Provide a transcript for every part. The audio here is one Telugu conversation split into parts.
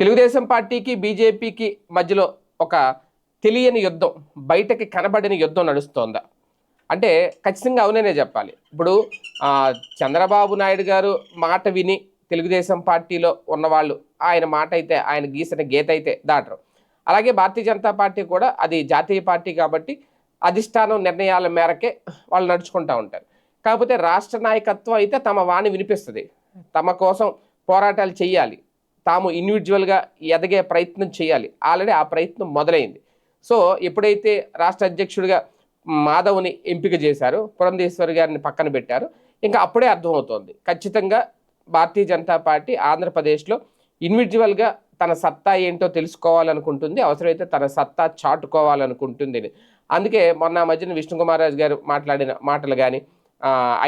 తెలుగుదేశం పార్టీకి బీజేపీకి మధ్యలో ఒక తెలియని యుద్ధం బయటకి కనబడిన యుద్ధం నడుస్తోందా. అంటే ఖచ్చితంగా అవుననే చెప్పాలి. ఇప్పుడు చంద్రబాబు నాయుడు గారు మాట విని తెలుగుదేశం పార్టీలో ఉన్నవాళ్ళు ఆయన మాట అయితే ఆయన గీసిన గీత అయితే దాటరు. అలాగే భారతీయ జనతా పార్టీ కూడా అది జాతీయ పార్టీ కాబట్టి అధిష్టానం నిర్ణయాల మేరకే వాళ్ళు నడుచుకుంటూ ఉంటారు. కాకపోతే రాష్ట్ర నాయకత్వం అయితే తమ వాణి వినిపిస్తుంది. తమ కోసం పోరాటాలు చేయాలి తాము ఇండివిజువల్గా ఎదగే ప్రయత్నం చేయాలి. ఆల్రెడీ ఆ ప్రయత్నం మొదలైంది. సో ఎప్పుడైతే రాష్ట్ర అధ్యక్షుడిగా మాధవ్ని ఎంపిక చేశారు పురంధేశ్వరి గారిని పక్కన పెట్టారు ఇంకా అప్పుడే అర్థమవుతోంది. ఖచ్చితంగా భారతీయ జనతా పార్టీ ఆంధ్రప్రదేశ్లో ఇండివిజువల్గా తన సత్తా ఏంటో తెలుసుకోవాలనుకుంటుంది అవసరమైతే తన సత్తా చాటుకోవాలనుకుంటుంది. అందుకే మొన్న మధ్యన విష్ణుకుమారాజు గారు మాట్లాడిన మాటలు కానీ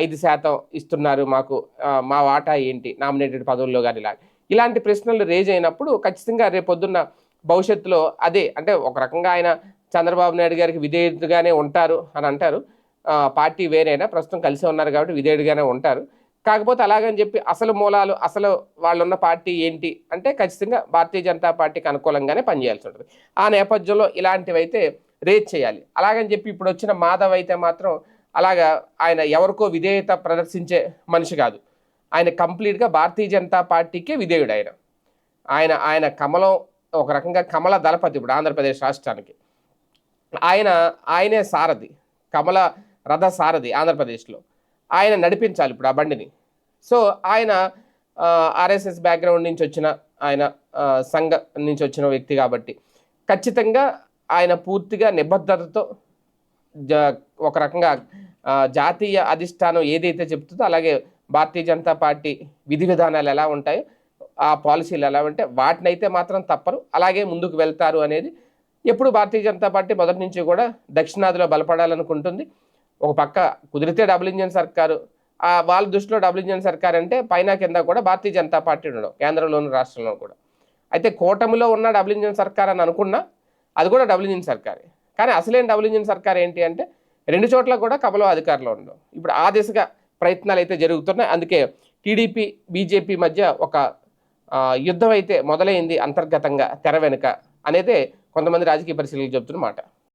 ఐదు శాతం ఇస్తున్నారు మాకు మా వాటా ఏంటి నామినేటెడ్ పదవుల్లో కానీ ఇలా ఇలాంటి ప్రశ్నలు రేజ్ అయినప్పుడు ఖచ్చితంగా రేపొద్దున్న భవిష్యత్తులో అదే అంటే ఒక రకంగా ఆయన చంద్రబాబు నాయుడు గారికి విధేయుడుగానే ఉంటారు అని అంటారు. పార్టీ వేరైనా ప్రస్తుతం కలిసి ఉన్నారు కాబట్టి విధేయుడుగానే ఉంటారు. కాకపోతే అలాగని చెప్పి అసలు మూలాలు అసలు వాళ్ళు ఉన్న పార్టీ ఏంటి అంటే ఖచ్చితంగా భారతీయ జనతా పార్టీకి అనుకూలంగానే పనిచేయాల్సి ఉంటుంది. ఆ నేపథ్యంలో ఇలాంటివైతే రేజ్ చేయాలి. అలాగని చెప్పి ఇప్పుడు వచ్చిన మాధవ్ అయితే మాత్రం అలాగా ఆయన ఎవరికో విధేయత ప్రదర్శించే మనిషి కాదు. ఆయన కంప్లీట్గా భారతీయ జనతా పార్టీకే విధేయుడు ఆయన ఆయన ఆయన కమలం ఒక రకంగా కమల దళపతి ఇప్పుడు ఆంధ్రప్రదేశ్ రాష్ట్రానికి. ఆయన ఆయనే సారథి కమల రథ సారథి ఆంధ్రప్రదేశ్లో. ఆయన నడిపించాలి ఇప్పుడు ఆ బండిని. సో ఆయన ఆర్ఎస్ఎస్ బ్యాక్గ్రౌండ్ నుంచి వచ్చిన ఆయన సంఘ నుంచి వచ్చిన వ్యక్తి కాబట్టి ఖచ్చితంగా ఆయన పూర్తిగా నిబద్ధతతో ఒక రకంగా జాతీయ అధిష్టానం ఏదైతే చెప్తుందో అలాగే భారతీయ జనతా పార్టీ విధి విధానాలు ఎలా ఉంటాయో ఆ పాలసీలు ఎలా ఉంటే వాటినైతే మాత్రం తప్పరు. అలాగే ముందుకు వెళ్తారు అనేది ఎప్పుడు భారతీయ జనతా పార్టీ మొదటి నుంచి కూడా దక్షిణాదిలో బలపడాలనుకుంటుంది. ఒక పక్క కుదిరితే డబుల్ ఇంజన్ సర్కారు ఆ వాళ్ళ దృష్టిలో డబుల్ ఇంజన్ సర్కార్ అంటే పైన కింద కూడా భారతీయ జనతా పార్టీ ఉండడం కేంద్రంలోని రాష్ట్రంలో కూడా. అయితే కూటమిలో ఉన్న డబుల్ ఇంజన్ సర్కార్ అని అనుకున్నా అది కూడా డబుల్ ఇంజన్ సర్కారే. కానీ అసలేం డబుల్ ఇంజన్ సర్కార్ ఏంటి అంటే రెండు చోట్ల కూడా కబలో అధికారంలో ఉండడం. ఇప్పుడు ఆ దిశగా ప్రయత్నాలు అయితే జరుగుతున్నాయి. అందుకే టీడీపీ బీజేపీ మధ్య ఒక యుద్ధం అయితే మొదలైంది అంతర్గతంగా తెర వెనుక అనేది కొంతమంది రాజకీయ పరిశీలకులు చెబుతున్న మాట.